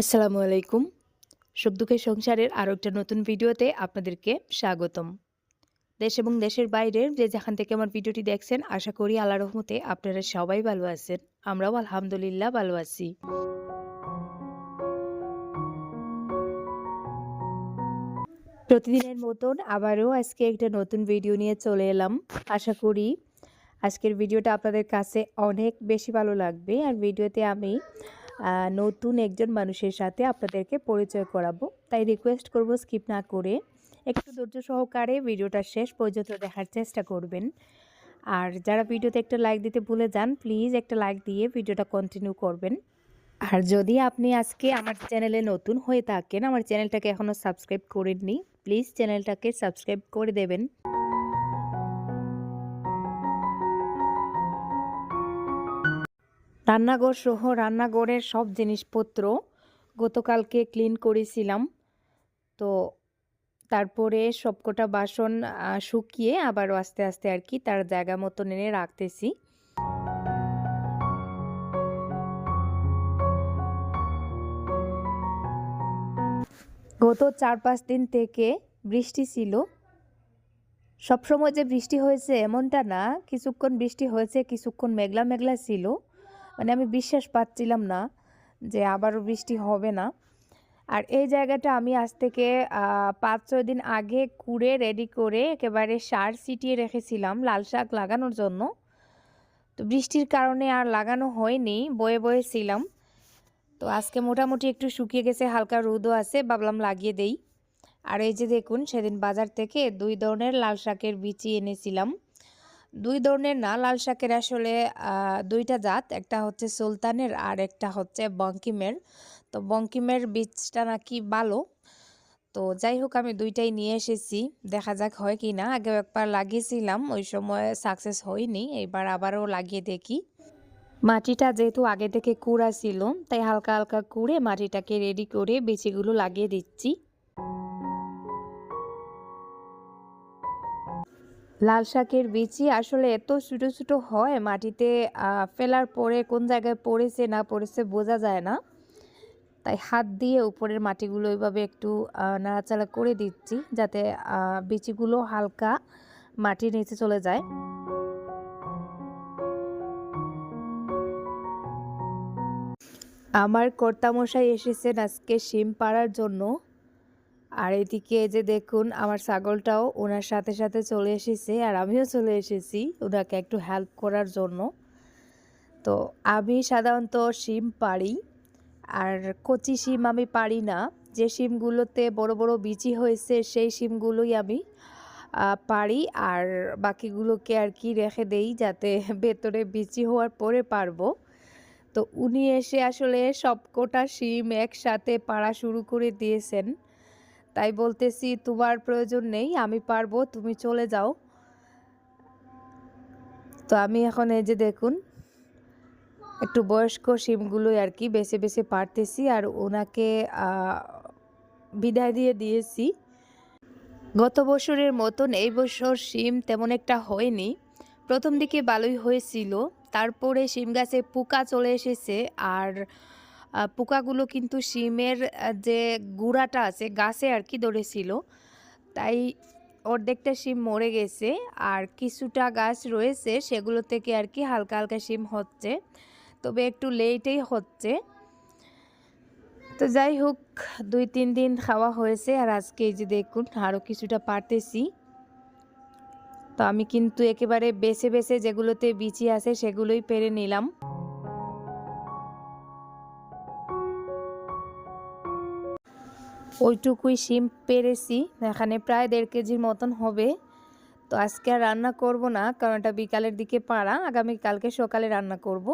আসসালামু আলাইকুম সুখ দুঃখের সংসারের আরও একটা নতুন ভিডিওতে আপনাদেরকে স্বাগতম। দেশ এবং দেশের বাইরের যে যেখান থেকে আমার ভিডিওটি দেখছেন, আশা করি আল্লাহ রহমতে আপনারা সবাই ভালো আছেন। আমরাও আলহামদুলিল্লাহ ভালো আছি। প্রতিদিনের মতন আবারও আজকে একটা নতুন ভিডিও নিয়ে চলে এলাম। আশা করি আজকের ভিডিওটা আপনাদের কাছে অনেক বেশি ভালো লাগবে। আর ভিডিওতে আমি নতুন একজন মানুষের সাথে আপনাদেরকে পরিচয় করাবো। তাই রিকোয়েস্ট করব স্কিপ না করে একটু ধৈর্য সহকারে ভিডিওটা শেষ পর্যন্ত দেখার চেষ্টা করবেন। আর যারা ভিডিওতে একটা লাইক দিতে ভুলে যান প্লিজ একটা লাইক দিয়ে ভিডিওটা কন্টিনিউ করবেন। আর যদি আপনি আজকে আমার চ্যানেলে নতুন হয়ে থাকেন, আমার চ্যানেলটাকে এখনও সাবস্ক্রাইব করেননি প্লিজ চ্যানেলটাকে সাবস্ক্রাইব করে দেবেন। রান্নাঘর সহ রান্নাঘরের সব জিনিসপত্র গতকালকে ক্লিন করেছিলাম। তো তারপরে সবকটা বাসন শুকিয়ে আবারও আস্তে আস্তে আর কি তার জায়গা মতো এনে রাখতেছি। গত চার পাঁচ দিন থেকে বৃষ্টি ছিল। সবসময় যে বৃষ্টি হয়েছে এমনটা না, কিছুক্ষণ বৃষ্টি হয়েছে, কিছুক্ষণ মেঘলা মেঘলা ছিল। মানে আমি বিশ্বাস পাচ্ছিলাম না যে আবারও বৃষ্টি হবে না। আর এই জায়গাটা আমি আজ থেকে পাঁচ ছয় দিন আগে কুড়ে রেডি করে একেবারে সার ছিটিয়ে রেখেছিলাম লাল শাক লাগানোর জন্য। তো বৃষ্টির কারণে আর লাগানো হয়নি, বয়ে বয়ে ছিলাম। তো আজকে মোটামুটি একটু শুকিয়ে গেছে, হালকা রোদও আছে, ভাবলাম লাগিয়ে দেই। আর এই যে দেখুন, সেদিন বাজার থেকে দুই ধরনের লাল শাকের বিচি এনেছিলাম। দুই ধরনের না, লাল শাকের আসলে দুইটা জাত, একটা হচ্ছে সুলতানের আর একটা হচ্ছে বঙ্কিমের। তো বঙ্কিমের বীজটা নাকি ভালো তো যাই হোক, আমি দুইটাই নিয়ে এসেছি, দেখা যাক হয় কি না। আগেও একবার লাগিয়েছিলাম, ওই সময় সাকসেস হয়নি, এবার আবারও লাগিয়ে দেখি। মাটিটা যেহেতু আগে থেকে কুড়া ছিল, তাই হালকা হালকা কুড়ে মাটিটাকে রেডি করে বেচিগুলো লাগিয়ে দিচ্ছি। লাল শাকের বিচি আসলে এত ছোটো ছোটো হয় মাটিতে ফেলার পরে কোন জায়গায় পড়েছে না পড়েছে বোঝা যায় না। তাই হাত দিয়ে উপরের মাটিগুলো ওইভাবে একটু নাড়াচাড়া করে দিচ্ছি যাতে বিচিগুলো হালকা মাটির নিচে চলে যায়। আমার কর্তামশাই এসেছেন আজকে শিম পাড়ার জন্য। আর এদিকে যে দেখুন, আমার ছাগলটাও ওনার সাথে সাথে চলে এসেছে আর আমিও চলে এসেছি ওনাকে একটু হেল্প করার জন্য। তো আমি সাধারণত শিম পারি আর কচি শিম আমি পারি না। যে শিমগুলোতে বড় বড় বিচি হয়েছে, সেই শিমগুলোই আমি পারি আর বাকিগুলোকে আর কি রেখে দেই যাতে ভেতরে বিচি হওয়ার পরে পারব। তো উনি এসে আসলে সবকটা শিম একসাথে পাড়া শুরু করে দিয়েছেন। তাই বলতেছি, তোমার প্রয়োজন নেই, আমি পারব, তুমি চলে যাও। তো আমি এখন এই যে দেখুন, একটু বয়স্ক শিমগুলোই আর কি বেছে বেছে পারতেছি আর ওনাকে বিদায় দিয়ে দিয়েছি। গত বছরের মতন এই বছর শিম তেমন একটা হয়নি। প্রথম দিকে ভালোই হয়েছিল, তারপরে শিম গাছে পোকা চলে এসেছে আর পোকাগুলো কিন্তু শিমের যে গুঁড়াটা আছে, গাছে আর কি ধরেছিল, তাই অর্ধেকটা শিম মরে গেছে আর কিছুটা গাছ রয়েছে, সেগুলো থেকে আর কি হালকা হালকা শিম হচ্ছে, তবে একটু লেটেই হচ্ছে। তো যাই হোক, দুই তিন দিন খাওয়া হয়েছে আর আজকে এই যে দেখুন আরও কিছুটা পারতেছি। তো আমি কিন্তু একেবারে বেছে বেছে যেগুলোতে বিচি আছে সেগুলোই পেরে নিলাম। ওইটুকুই শিম পেরেছি, এখানে প্রায় দেড় কেজির মতন হবে। তো আজকে আর রান্না করব না, কারণ এটা বিকালের দিকে পাড়া, আগামী কালকে সকালে রান্না করব।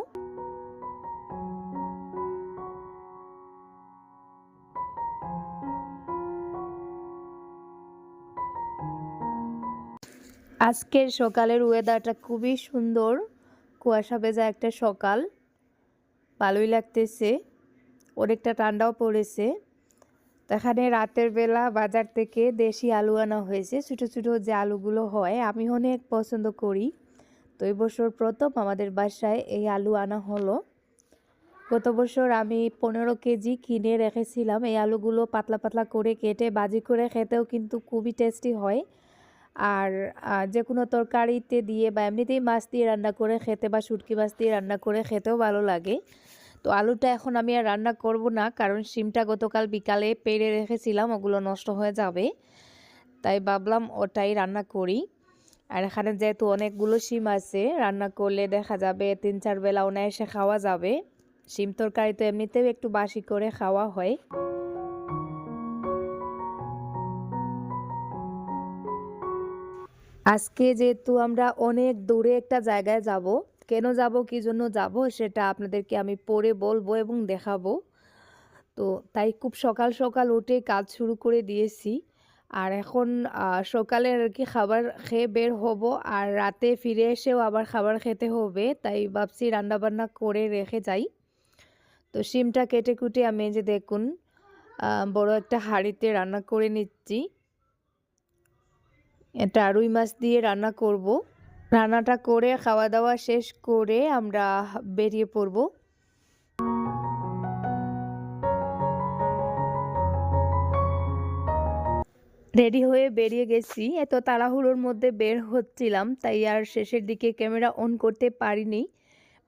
আজকের সকালের ওয়েদারটা খুবই সুন্দর, কুয়াশা ভেজা একটা সকাল, ভালোই লাগতেছে, অনেকটা ঠান্ডাও পড়েছে। এখানে রাতের বেলা বাজার থেকে দেশি আলু আনা হয়েছে। ছোটো ছোটো যে আলুগুলো হয়, আমি অনেক পছন্দ করি। তো এই বছর প্রথম আমাদের বাসায় এই আলু আনা হলো। গত বছর আমি পনেরো কেজি কিনে রেখেছিলাম। এই আলুগুলো পাতলা পাতলা করে কেটে বাজি করে খেতেও কিন্তু খুবই টেস্টি হয়। আর যে কোনো তরকারিতে দিয়ে বা এমনিতেই মাছ দিয়ে রান্না করে খেতে বা শুটকি মাছ দিয়ে রান্না করে খেতেও ভালো লাগে। তো আলুটা এখন আমি আর রান্না করব না, কারণ শিমটা গতকাল বিকালে পেড়ে রেখেছিলাম, ওগুলো নষ্ট হয়ে যাবে। তাই ভাবলাম ওটাই রান্না করি। আর এখানে যেহেতু অনেকগুলো শিম আছে, রান্না করলে দেখা যাবে তিন চার বেলা অনায়াসে খাওয়া যাবে। শিম তরকারি তো এমনিতেও একটু বাসি করে খাওয়া হয়। আজকে যেহেতু আমরা অনেক দূরে একটা জায়গায় যাব কেন যাব, কি জন্য যাব, সেটা আপনাদেরকে আমি পরে বলব এবং দেখাবো। তো তাই খুব সকাল সকাল উঠে কাজ শুরু করে দিয়েছি। আর এখন সকালে আর কি খাবার খেয়ে বের হব আর রাতে ফিরে এসেও আবার খাবার খেতে হবে, তাই ভাবছি রান্না বান্না করে রেখে যাই। তো শিমটা কেটে কুটে আমি যে দেখুন বড় একটা হাঁড়িতে রান্না করে নিচ্ছি। এটা রুই মাছ দিয়ে রান্না করব। রান্নাটা করে খাওয়া দাওয়া শেষ করে আমরা বেরিয়ে পড়ব। রেডি হয়ে বেরিয়ে গেছি। এত তাড়াহুড়োর মধ্যে বের হচ্ছিলাম, তাই আর শেষের দিকে ক্যামেরা অন করতে পারিনি।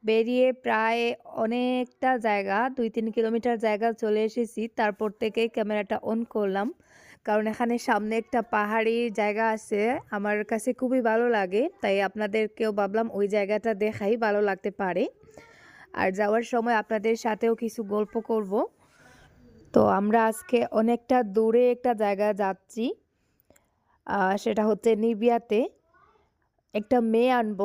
বেরিয়ে প্রায় অনেকটা জায়গা দুই তিন কিলোমিটার জায়গা চলে এসেছি, তারপর থেকে ক্যামেরাটা অন করলাম। কারণ এখানে সামনে একটা পাহাড়ি জায়গা আছে। আমার কাছে খুবই ভালো লাগে, তাই আপনাদেরকেও ভাবলাম ওই জায়গাটা দেখাই, ভালো লাগতে পারে। আর যাওয়ার সময় আপনাদের সাথেও কিছু গল্প করব। তো আমরা আজকে অনেকটা দূরে একটা জায়গা যাচ্ছি সেটা হচ্ছে নিবিয়াতে। একটা মেয়ে আনব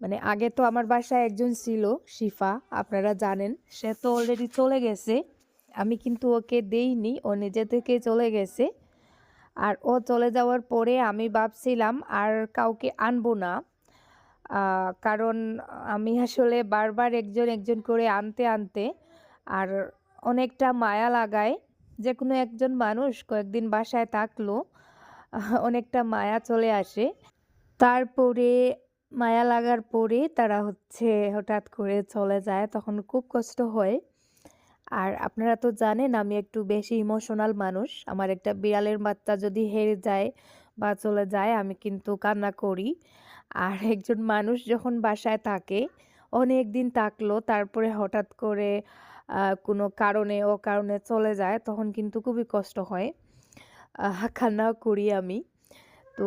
মানে আগে তো আমার বাসায় একজন ছিল, শিফা, আপনারা জানেন, সে তো অলরেডি চলে গেছে। আমি কিন্তু ওকে দেইনি, ও নিজে থেকে চলে গেছে। আর ও চলে যাওয়ার পরে আমি ভাবছিলাম আর কাউকে আনব না। কারণ আমি আসলে বারবার একজন একজন করে আনতে আনতে আর অনেকটা মায়া লাগায়। যে কোনো একজন মানুষ কয়েকদিন বাসায় থাকল, অনেকটা মায়া চলে আসে। তারপরে, মায়া লাগার পরে তারা হচ্ছে হঠাৎ করে চলে যায়, তখন খুব কষ্ট হয়। আর আপনারা তো জানেন আমি একটু বেশি ইমোশনাল মানুষ। আমার একটা বিড়ালের বাচ্চা যদি হেরে যায় বা চলে যায় আমি কিন্তু কান্না করি। আর একজন মানুষ যখন বাসায় থাকে অনেক দিন থাকল তারপরে হঠাৎ করে কোনো কারণে ও কারণে চলে যায় তখন কিন্তু খুবই কষ্ট হয়। আহ, কান্নাও করি আমি। তো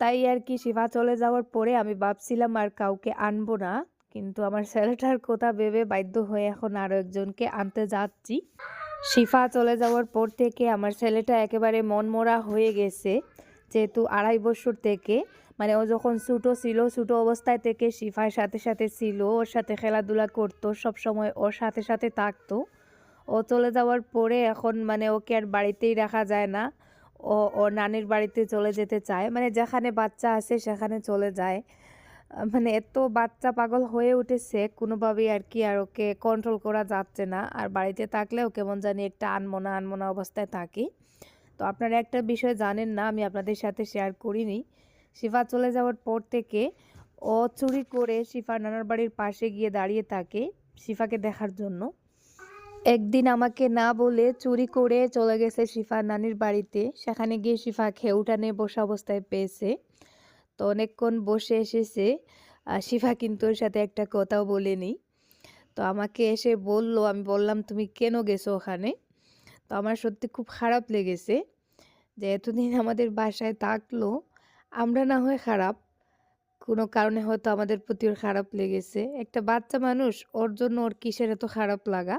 তাই আর কি শিফা চলে যাওয়ার পরে আমি ভাবছিলাম আর কাউকে আনব না। আমার ছেলেটার কথা ভেবে বাধ্য হয়ে এখন আরও একজনকে আনতে যাচ্ছি। শিফা চলে যাওয়ার পর থেকে আমার ছেলেটা একেবারে মনমরা হয়ে গেছে, যেহেতু আড়াই বছর থেকে। মানে ও যখন ছোটো ছিল, ছোটো অবস্থায় থেকে শিফার সাথে সাথে ছিল, ওর সাথে খেলাধুলা করতো, সব সময় ওর সাথে সাথে থাকতো। ও চলে যাওয়ার পরে এখন মানে ওকে আর বাড়িতেই রাখা যায় না। ও, ওর নানির বাড়িতে চলে যেতে চায়। মানে যেখানে বাচ্চা আছে সেখানে চলে যায়। মানে এত বাচ্চা পাগল হয়ে উঠেছে, কোনোভাবেই আর কি আর ওকে কন্ট্রোল করা যাচ্ছে না। আর বাড়িতে থাকলেও কেমন জানি একটা আনমনা আনমনা অবস্থায় থাকি। তো আপনারা একটা বিষয় জানেন না, আমি আপনাদের সাথে শেয়ার করিনি। শিফা চলে যাওয়ার পর থেকে ও চুরি করে শিফার নানার বাড়ির পাশে গিয়ে দাঁড়িয়ে থাকে শিফাকে দেখার জন্য। একদিন আমাকে না বলে চুরি করে চলে গেছে শিফা নানির বাড়িতে। সেখানে গিয়ে শিফা খেউটানে বসা অবস্থায় পেয়েছে। তো অনেকক্ষণ বসে এসেছে। শিফা কিন্তু ওর সাথে একটা কথাও বলেনি। তো আমাকে এসে বলল, আমি বললাম, তুমি কেন গেছো ওখানে? তো আমার সত্যি খুব খারাপ লেগেছে যে এতদিন আমাদের বাসায় থাকল, আমরা না হয় খারাপ। কোনো কারণে হয়তো আমাদের প্রতি ওর খারাপ লেগেছে। একটা বাচ্চা মানুষ, ওর জন্য ওর কিসের এত খারাপ লাগা?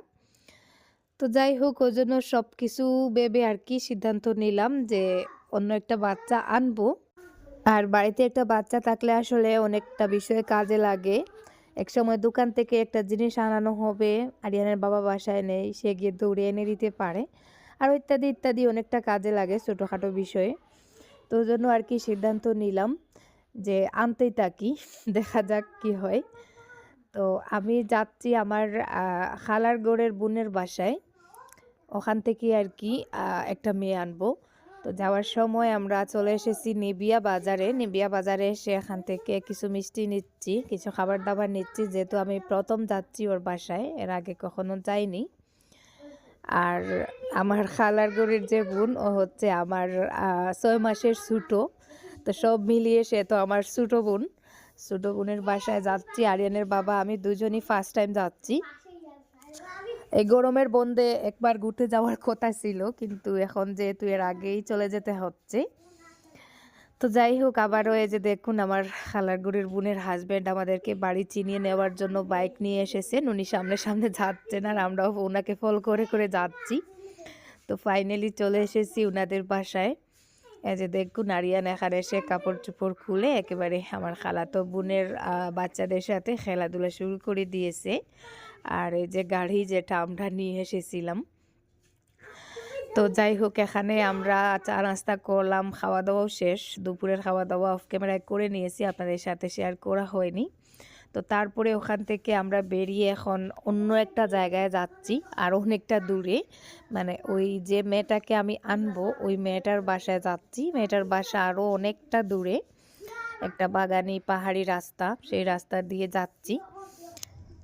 তো যাই হোক ওই জন্য সব কিছু ভেবে আর কি সিদ্ধান্ত নিলাম যে অন্য একটা বাচ্চা আনব। আর বাড়িতে একটা বাচ্চা থাকলে আসলে অনেকটা বিষয়ে কাজে লাগে। এক সময় দোকান থেকে একটা জিনিস আনানো হবে, আরিয়ানের বাবা বাসায় নেই, সে গিয়ে দৌড়ে এনে দিতে পারে। আর ইত্যাদি ইত্যাদি অনেকটা কাজে লাগে ছোটোখাটো বিষয়ে। তো জন্য আর কি সিদ্ধান্ত নিলাম যে আনতেই থাকি, দেখা যাক কি হয়। তো আমি যাচ্ছি আমার খালার গোড়ের বোনের বাসায়। ওখান থেকে আর কি একটা মেয়ে আনব। তো যাওয়ার সময় আমরা চলে এসেছি নেবিয়া বাজারে। নেবিয়া বাজারে এসে এখান থেকে কিছু মিষ্টি নিচ্ছি, কিছু খাবার দাবার নিচ্ছি। যেহেতু আমি প্রথম যাচ্ছি ওর বাসায়, এর আগে কখনো যাইনি। আর আমার খালার গড়ির যে বোন, ও হচ্ছে আমার ছয় মাসের ছোটো। তো সব মিলিয়ে সে তো আমার ছোটো বোন। ছোটো বোনের বাসায় যাচ্ছি। আরিয়ানের বাবা, আমি দুজনই ফার্স্ট টাইম যাচ্ছি। এই গরমের বন্ধে একবার ঘুরতে যাওয়ার কথা ছিল, কিন্তু এখন যেহেতু এর আগেই চলে যেতে হচ্ছে, তো যাই হোক, আবারও এই যে দেখুন আমার খালার গুড়ির বোনের হাজব্যান্ড আমাদেরকে বাড়ি চিনিয়ে নেওয়ার জন্য বাইক নিয়ে এসেছেন। উনি সামনে সামনে যাচ্ছেন আর আমরাও ওনাকে ফল করে করে যাচ্ছি। তো ফাইনালি চলে এসেছি ওনাদের বাসায়। এই যে দেখুন আরিয়ান এখানে এসে কাপড় চোপড় খুলে একেবারে আমার খালাতো বোনের বাচ্চাদের সাথে খেলাধুলা শুরু করে দিয়েছে। আর এই যে গাড়ি যেটা আমরা নিয়ে এসেছিলাম। তো যাই হোক, এখানে আমরা চা নাস্তা করলাম খাওয়া দাওয়াও শেষ। দুপুরের খাওয়া দাওয়া অফ ক্যামেরায় করে নিয়েছি, আপনাদের সাথে শেয়ার করা হয়নি। তো তারপরে ওখান থেকে আমরা বেরিয়ে এখন অন্য একটা জায়গায় যাচ্ছি, আর অনেকটা দূরে। মানে ওই যে মেয়েটাকে আমি আনব, ওই মেয়েটার বাসায় যাচ্ছি। মেয়েটার বাসা আরও অনেকটা দূরে। একটা বাগানি পাহাড়ি রাস্তা, সেই রাস্তা দিয়ে যাচ্ছি।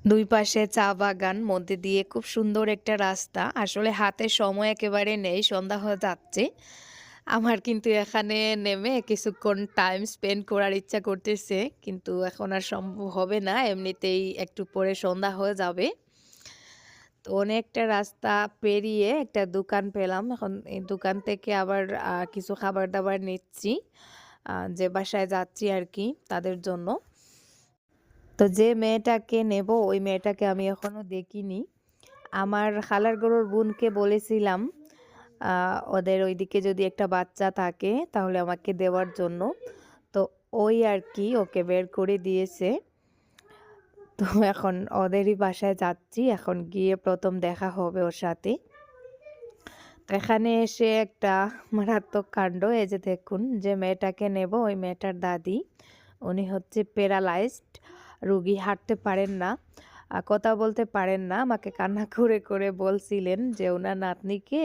দুই পাশে চা বাগান, মধ্যে দিয়ে খুব সুন্দর একটা রাস্তা। আসলে হাতে সময় একেবারে নেই, সন্ধ্যা হয়ে যাচ্ছে। আমার কিন্তু এখানে নেমে কিছুক্ষণ টাইম স্পেন্ড করার ইচ্ছা করতেছে, কিন্তু এখন আর সম্ভব হবে না, এমনিতেই একটু পরে সন্ধ্যা হয়ে যাবে। তো অনেকটা রাস্তা পেরিয়ে একটা দোকান পেলাম, এখন এই দোকান থেকে আবার কিছু খাবার দাবার নিচ্ছি যে বাসায় যাচ্ছি আর কি তাদের জন্য। তো যে মেয়েটাকে নেব, ওই মেয়েটাকে আমি এখনও দেখিনি। আমার খালার গরুর বোনকে বলেছিলাম ওদের ওইদিকে যদি একটা বাচ্চা থাকে তাহলে আমাকে দেওয়ার জন্য। তো ওই আর কি, ওকে বের করে দিয়েছে। তো এখন ওদেরই বাসায় যাচ্ছি, এখন গিয়ে প্রথম দেখা হবে ওর সাথে। এখানে এসে একটা মারাত্মক কাণ্ড, এই যে দেখুন যে মেয়েটাকে নেব, ওই মেয়েটার দাদি। উনি হচ্ছে প্যারালাইজড রুগী হাঁটতে পারেন না। কথা বলতে পারেন না। আমাকে কান্না করে করে বলছিলেন যে, ওনার নাতনিকে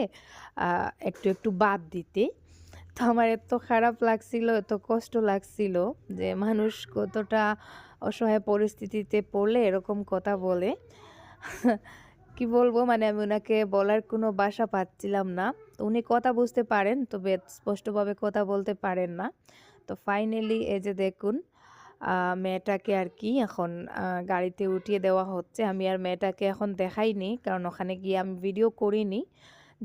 একটু একটু বাদ দিতে। তো আমার এত খারাপ লাগছিল, এত কষ্ট লাগছিল যে, মানুষ কতটা অসহায় পরিস্থিতিতে পড়লে এরকম কথা বলে। কি বলব মানে আমি ওনাকে বলার কোনো বাসা পাচ্ছিলাম না। উনি কথা বুঝতে পারেন, তবে স্পষ্টভাবে কথা বলতে পারেন না। তো ফাইনালি এই যে দেখুন মেয়েটাকে আর কি এখন গাড়িতে উঠিয়ে দেওয়া হচ্ছে। আমি আর মেয়েটাকে এখন দেখাইনি, কারণ ওখানে গিয়ে আমি ভিডিও করিনি।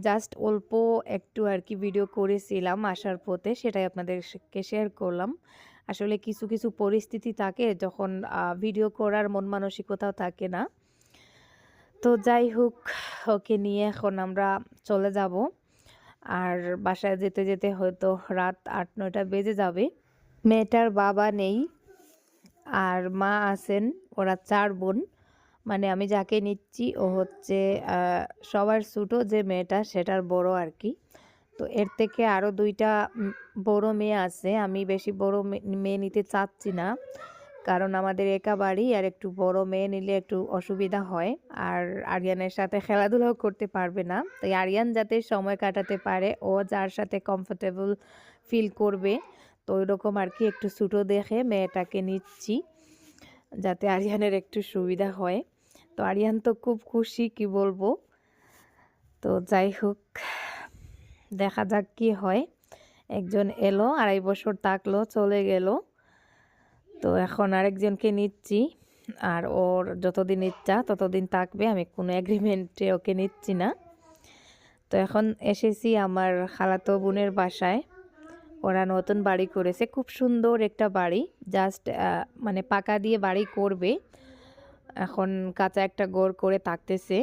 জাস্ট অল্প একটু আর কি ভিডিও করেছিলাম আসার পথে, সেটাই আপনাদেরকে শেয়ার করলাম। আসলে কিছু কিছু পরিস্থিতি থাকে যখন ভিডিও করার মন মানসিকতাও থাকে না। তো যাই হোক, ওকে নিয়ে এখন আমরা চলে যাব। আর বাসায় যেতে যেতে হয়তো রাত আট, নয়টা বেজে যাবে। মেয়েটার বাবা নেই। আর মা আছেন, ওরা চার বোন। মানে আমি যাকে নিচ্ছি, ও হচ্ছে সবার ছোটো যে মেয়েটা, সেটার বড় আর কি তো এর থেকে আরও দুইটা বড় মেয়ে আছে। আমি বেশি বড় মেয়ে নিতে চাচ্ছি না। কারণ আমাদের একা বাড়ি, আর একটু বড় মেয়ে নিলে একটু অসুবিধা হয়। আর আরিয়ানের সাথে খেলাধুলাও করতে পারবে না। তাই আরিয়ান যাতে সময় কাটাতে পারে, ও যার সাথে কমফোর্টেবল ফিল করবে। তো ওই রকম আর কি একটু ছোটো দেখে মেয়েটাকে নিচ্ছি যাতে আরিয়ানের একটু সুবিধা হয়। তো আরিয়ান তো খুব খুশি, কি বলব? তো যাই হোক, দেখা যাক কি হয়। একজন এলো, আড়াই বছর থাকল, চলে গেল। তো এখন আরেকজনকে নিচ্ছি। আর ওর যতদিন ইচ্ছা ততদিন থাকবে, আমি কোনো অ্যাগ্রিমেন্টে ওকে নিচ্ছি না। তো এখন এসেছি আমার খালাতো বোনের বাসায়। ওরা নতুন বাড়ি করেছে। খুব সুন্দর একটা বাড়ি। জাস্ট মানে পাকা দিয়ে বাড়ি করবে। এখন কাঁচা একটা গোর করে থাকতেছে।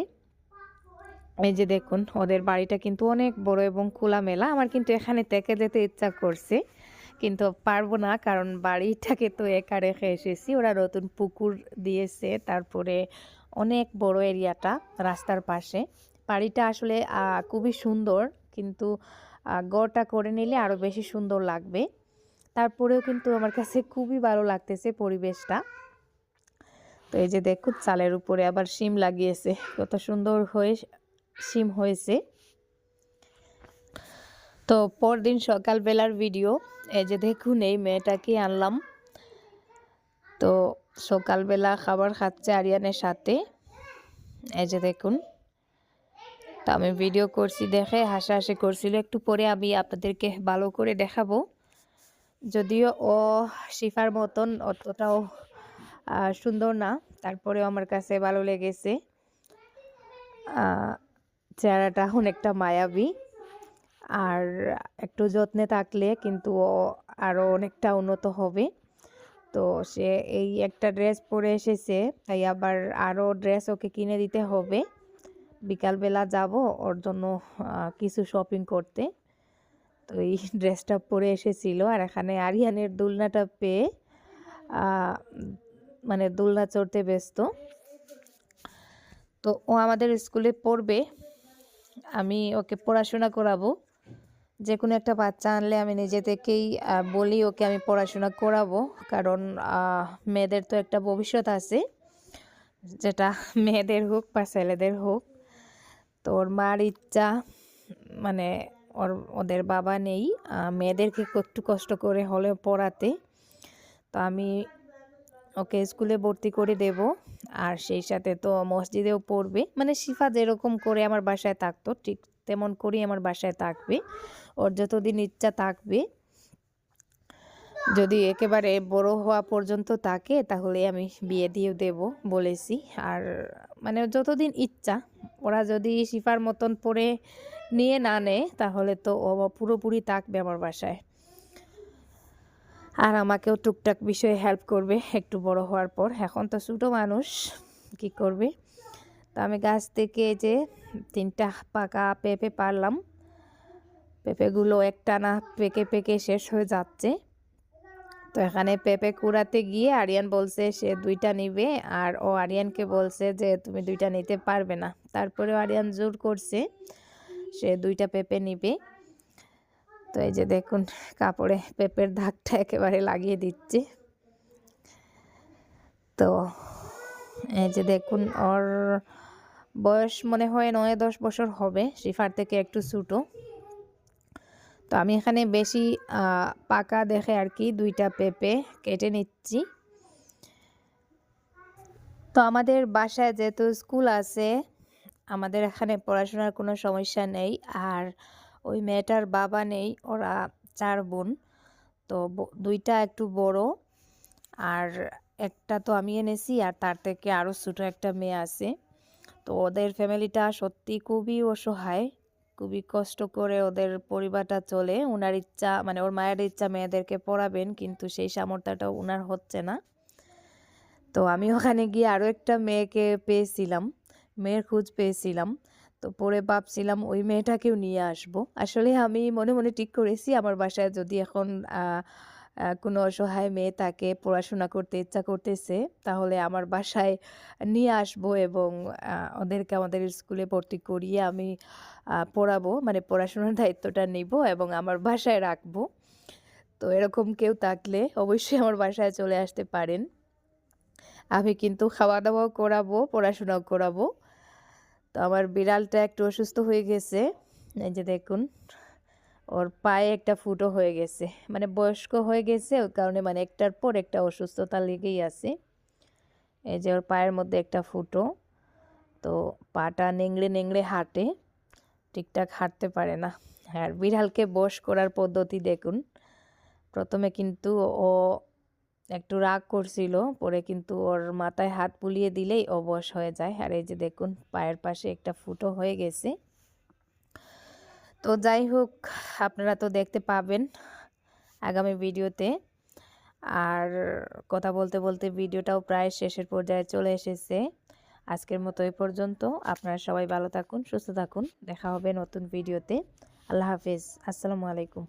এই যে দেখুন, ওদের বাড়িটা কিন্তু অনেক বড় এবং খোলামেলা। আমার কিন্তু এখানে থেকে যেতে ইচ্ছা করছে। কিন্তু পারব না, কারণ বাড়িটাকে তো একা রেখে এসেছি। ওরা নতুন পুকুর দিয়েছে, তারপরে অনেক বড় এরিয়াটা রাস্তার পাশে। বাড়িটা আসলে খুবই সুন্দর। কিন্তু গড়টা করে নিলে আরও বেশি সুন্দর লাগবে। তারপরেও কিন্তু আমার কাছে খুবই ভালো লাগতেছে পরিবেশটা। তো এই যে দেখুন, চালের উপরে আবার শিম লাগিয়েছে। কত সুন্দর হয়ে শিম হয়েছে। তো পরদিন সকালবেলার ভিডিও এই যে দেখুন, এই মেয়েটাকে আনলাম। তো সকালবেলা খাবার খাচ্ছে আরিয়ানের সাথে। এই যে দেখুন। তো আমি ভিডিও করছি, দেখে হাসাহাসি করছিল। একটু পরে আমি আপনাদেরকে ভালো করে দেখাবো। যদিও ও শিফার মতন, অতটাও সুন্দর না। তারপরেও আমার কাছে ভালো লেগেছে। চেহারাটা অনেকটা মায়াবী। আর একটু যত্নে থাকলে কিন্তু ও আরও অনেকটা উন্নত হবে। তো সে এই একটা ড্রেস পরে এসেছে, তাই আবার আরও ড্রেস ওকে কিনে দিতে হবে। বিকালবেলা যাব ওর জন্য কিছু শপিং করতে। তো এই ড্রেসটা পরে এসেছিল আর এখানে আরিয়ানের দুলনাটা পেয়ে মানে দোলনা চড়তে ব্যস্ত। তো ও আমাদের স্কুলে পড়বে, আমি ওকে পড়াশোনা করাবো। যে কোনো একটা বাচ্চা আনলে আমি নিজে থেকেই বলি ওকে আমি পড়াশোনা করাবো। কারণ মেয়েদের তো একটা ভবিষ্যৎ আছে। যেটা মেয়েদের হোক বা ছেলেদের হোক। তো ওর মার ইচ্ছা মানে ওর, ওদের বাবা নেই মেয়েদেরকে একটু কষ্ট করে হলেও পড়াতে, তো আমি ওকে স্কুলে ভর্তি করে দেব। আর সেই সাথে তো মসজিদেও পড়বে মানে শিফা যেরকম করে আমার বাসায় থাকতো, ঠিক তেমন করেই আমার বাসায় থাকবে। ওর যতদিন ইচ্ছা থাকবে, যদি একেবারে বড় হওয়া পর্যন্ত থাকে, তাহলে আমি বিয়ে দিয়ে দেব বলেছি। আর মানে যতদিন ইচ্ছা, ওরা যদি শিফার মতন পরে নিয়ে না নেয়, তাহলে তো ও পুরোপুরি থাকবে আমার বাসায়। আর আমাকেও টুকটাক বিষয়ে হেল্প করবে, একটু বড় হওয়ার পর। এখন তো ছোটো মানুষ, কি করবে? তো আমি গাছ থেকে যে তিনটা পাকা পেঁপে পারলাম। পেঁপেগুলো একটা না পেকে পেকে শেষ হয়ে যাচ্ছে। তো এখানে পেঁপে কুড়াতে গিয়ে আরিয়ান বলছে সে দুইটা নিবে আর ও আরিয়ানকে বলছে যে তুমি দুইটা নিতে পারবে না। তারপরে আরিয়ান জোর করছে সে দুইটা পেঁপে নিবে। তো এই যে দেখুন কাপড়ে পেঁপের দাগটা একেবারে লাগিয়ে দিচ্ছে। তো এই যে দেখুন ওর বয়স মনে হয় নয় দশ বছর হবে, শিফার থেকে একটু ছোটো। তো আমি এখানে বেশি পাকা দেখে আর কি দুইটা পেঁপে কেটে নিচ্ছি। তো আমাদের বাসায় যেহেতু স্কুল আছে, আমাদের এখানে পড়াশোনার কোনো সমস্যা নেই। আর ওই মেয়েটার বাবা নেই, ওরা চার বোন। তো দুইটা একটু বড়। আর একটা তো আমি এনেছি, আর তার থেকে আরও ছোটো একটা মেয়ে আছে। তো ওদের ফ্যামিলিটা সত্যি খুবই অসহায়। খুবই কষ্ট করে ওদের পরিবারটা চলে। ওনার ইচ্ছা মানে ওর মায়ের ইচ্ছা মেয়েদেরকে পড়াবেন, কিন্তু সেই সামর্থ্যটা ওনার হচ্ছে না। তো আমি ওখানে গিয়ে আরও একটা মেয়েকে পেয়েছিলাম, মেয়ের খোঁজ পেয়েছিলাম। তো পরে ভাবছিলাম ওই মেয়েটাকেও নিয়ে আসব। আসলে আমি মনে মনে ঠিক করেছি, আমার বাসায় যদি এখন কোনো অসহায় মেয়ে তাকে পড়াশোনা করতে ইচ্ছা করতেছে, তাহলে আমার বাসায় নিয়ে আসব এবং ওদেরকে আমাদের স্কুলে ভর্তি করিয়ে আমি পড়াবো মানে পড়াশোনার দায়িত্বটা নিব এবং আমার বাসায় রাখব। তো এরকম কেউ থাকলে অবশ্যই আমার বাসায় চলে আসতে পারেন। আমি কিন্তু খাওয়া দাওয়াও করাবো, পড়াশোনাও করাবো। তো আমার বিড়ালটা একটু অসুস্থ হয়ে গেছে, এই যে দেখুন। ওর পায়ে একটা ফুটো হয়ে গেছে। মানে বয়স্ক হয়ে গেছে, ওই কারণে মানে একটার পর একটা অসুস্থতা লেগেই আছে। এই যে ওর পায়ের মধ্যে একটা ফুটো, তো পাটা নেংড়ে নেংড়ে হাঁটে, ঠিকঠাক হাঁটতে পারে না। আর বিড়ালকে বশ করার পদ্ধতি দেখুন। প্রথমে কিন্তু ও একটু রাগ করছিল, পরে কিন্তু ওর মাথায় হাত বুলিয়ে দিলেই ও বশ হয়ে যায়। আর এই যে দেখুন, পায়ের পাশে একটা ফুটো হয়ে গেছে। তো যাই হোক, আপনারা তো দেখতে পাবেন আগামী ভিডিওতে। আর কথা বলতে বলতে ভিডিওটাও প্রায় শেষের পর্যায়ে চলে এসেছে। আজকের মতো এই পর্যন্ত। আপনারা সবাই ভালো থাকুন, সুস্থ থাকুন। দেখা হবে নতুন ভিডিওতে। আল্লাহ হাফিজ। আসসালামু আলাইকুম।